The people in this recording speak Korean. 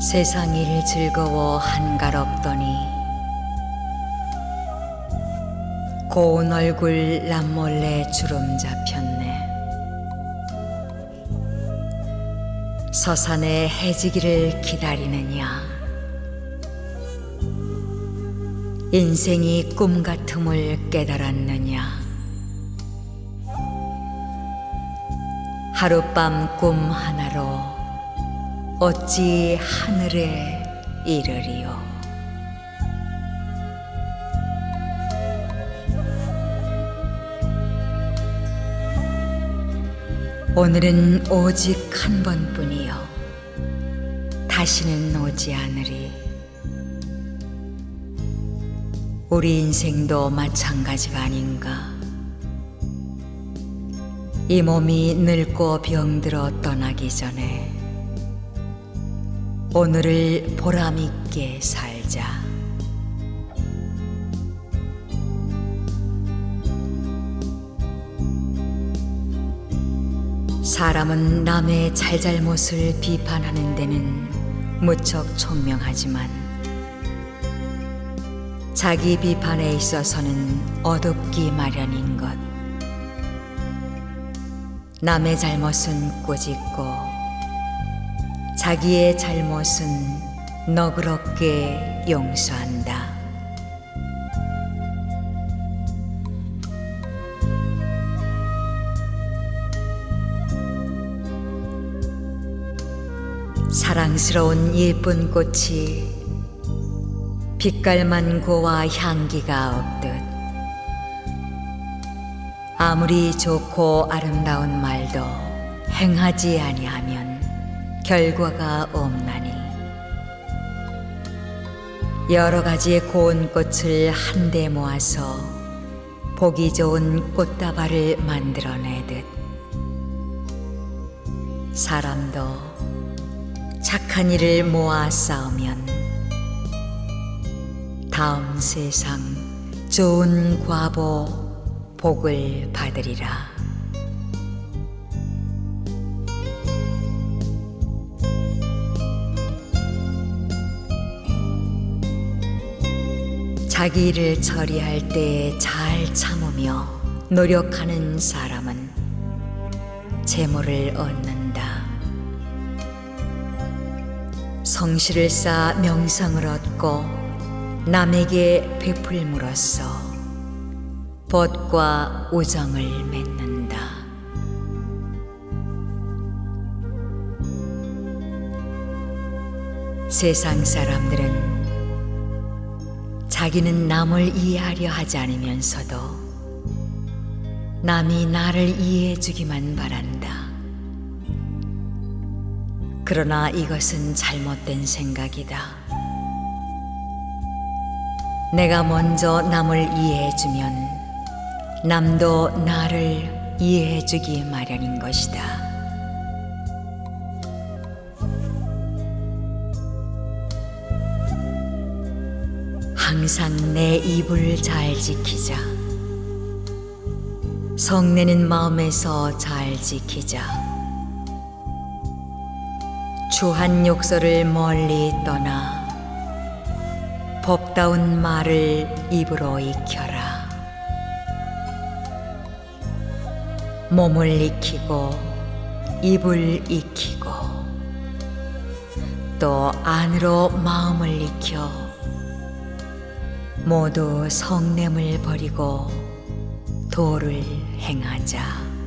세상 일 즐거워 한가롭더니. 고운 얼굴 남몰래 주름 잡혔네. 서산에 해지기를 기다리느냐. 인생이 꿈 같음을 깨달았느냐. 하룻밤 꿈 하나로 어찌 하늘에 이르리요? 오늘은 오직 한 번뿐이요. 다시는 오지 않으리. 우리 인생도 마찬가지가 아닌가? 이 몸이 늙고 병들어 떠나기 전에 오늘을 보람있게 살자. 사람은 남의 잘잘못을 비판하는 데는 무척 총명하지만 자기 비판에 있어서는 어둡기 마련인 것. 남의 잘못은 꾸짖고 자기의 잘못은 너그럽게 용서한다. 사랑스러운 예쁜 꽃이 빛깔만 고와 향기가 없듯 아무리 좋고 아름다운 말도 행하지 아니하면 결과가 없나니 여러 가지의 고운 꽃을 한데 모아서 보기 좋은 꽃다발을 만들어내듯 사람도 착한 일을 모아 쌓으면 다음 세상 좋은 과보 복을 받으리라. 자기 일을 처리할 때 잘 참으며 노력하는 사람은 재물을 얻는다. 성실을 쌓아 명성을 얻고 남에게 베풀므로써 벗과 우정을 맺는다. 세상 사람들은 자기는 남을 이해하려 하지 않으면서도 남이 나를 이해해 주기만 바란다. 그러나 이것은 잘못된 생각이다. 내가 먼저 남을 이해해 주면 남도 나를 이해해 주기 마련인 것이다. 항상 내 입을 잘 지키자. 성내는 마음에서 잘 지키자. 주한 욕설을 멀리 떠나 법다운 말을 입으로 익혀라. 몸을 익히고 입을 익히고 또 안으로 마음을 익혀 모두 성냄을 버리고 도를 행하자.